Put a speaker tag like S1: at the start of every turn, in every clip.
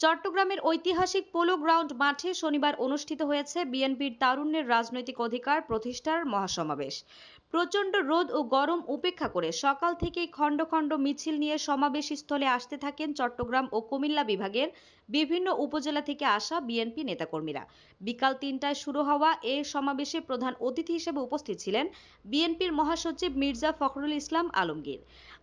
S1: চট্টগ্রামের ঐতিহাসিক polo ground মাঠে শনিবার অনুষ্ঠিত হয়েছে বিএনপির তারুণ্যের রাজনৈতিক অধিকার প্রতিষ্ঠার মহাসমাবেশ। প্রচণ্ড রোদ ও গরম উপেক্ষা করে সকাল থেকেই খণ্ড খণ্ড মিছিল নিয়ে সমাবেশ স্থলে আসতে থাকেন চট্টগ্রাম ও কুমিল্লা বিভাগের বিভিন্ন উপজেলা থেকে আসা বিএনপি নেতাকর্মীরা। বিকাল তিনটায় শুরু হওয়া এ সমাবেশে প্রধান অতিথি হিসেবে উপস্থিত ছিলেন বিএনপির মহাসচিব মির্জা ফখরুল ইসলাম আলমগীর।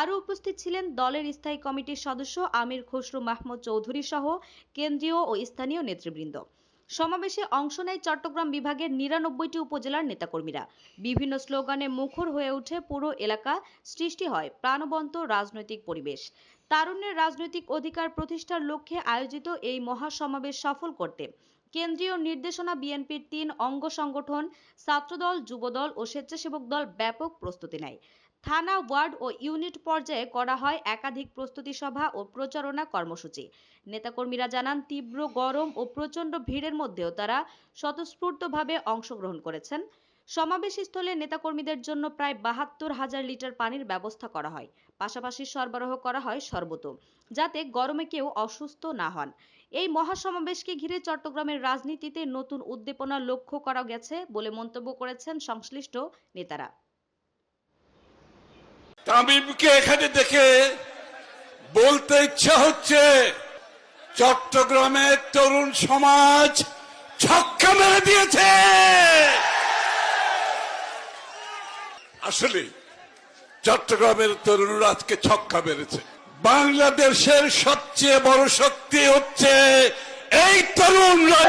S1: আরও উপস্থিত ছিলেন দলের স্থায়ী কমিটির সদস্য আমির খসরু মাহমুদ চৌধুরী সহ কেন্দ্রীয় ও স্থানীয় নেতৃবৃন্দ। সমাবেশে অংশ নেয় চট্টগ্রাম বিভাগের নিরানব্বইটি উপজেলার নেতাকর্মীরা। বিভিন্ন স্লোগানে মুখর হয়ে ওঠে পুরো এলাকা, সৃষ্টি হয় প্রাণবন্ত রাজনৈতিক পরিবেশ। তারুণ্যের রাজনৈতিক অধিকার প্রতিষ্ঠার লক্ষ্যে আয়োজিত এই মহাসমাবেশ সফল করতে কেন্দ্রীয় নির্দেশনা বিএনপির তিন অঙ্গ সংগঠন, ছাত্রদল, যুবদল ও স্বেচ্ছাসেবক দল ব্যাপক প্রস্তুতি নেয়। থানা, ওয়ার্ড ও ইউনিট পর্যায়ে করা হয় একাধিক প্রস্তুতি সভা ও প্রচারণা কর্মসূচি। নেতাকর্মীরা জানান, তীব্র গরম ও প্রচণ্ড ভিড়ের মধ্যেও তারা স্বতঃস্ফূর্তভাবে অংশগ্রহণ করেছেন। সমাবেশ স্থলে নেতাকর্মীদের জন্য প্রায় বাহাত্তর হাজার লিটার পানির ব্যবস্থা করা হয়। পাশাপাশি সরবরাহ করা হয় শরবত যাতে গরমে কেউ অসুস্থ না হন। এই মহাসমাবেশকে ঘিরে চট্টগ্রামের রাজনীতিতে নতুন উদ্দীপনা লক্ষ্য করা গেছে বলে মন্তব্য করেছেন সংশ্লিষ্ট নেতারা।
S2: তামিমকে এখানে দেখে বলতে ইচ্ছা হচ্ছে, চট্টগ্রামের তরুণ সমাজ ছক্কা মেরে দিয়েছে। আসলে চট্টগ্রামের তরুণরা আজকে ছক্কা মেরেছে। বাংলাদেশের সবচেয়ে বড় শক্তি হচ্ছে এই তরুণরা।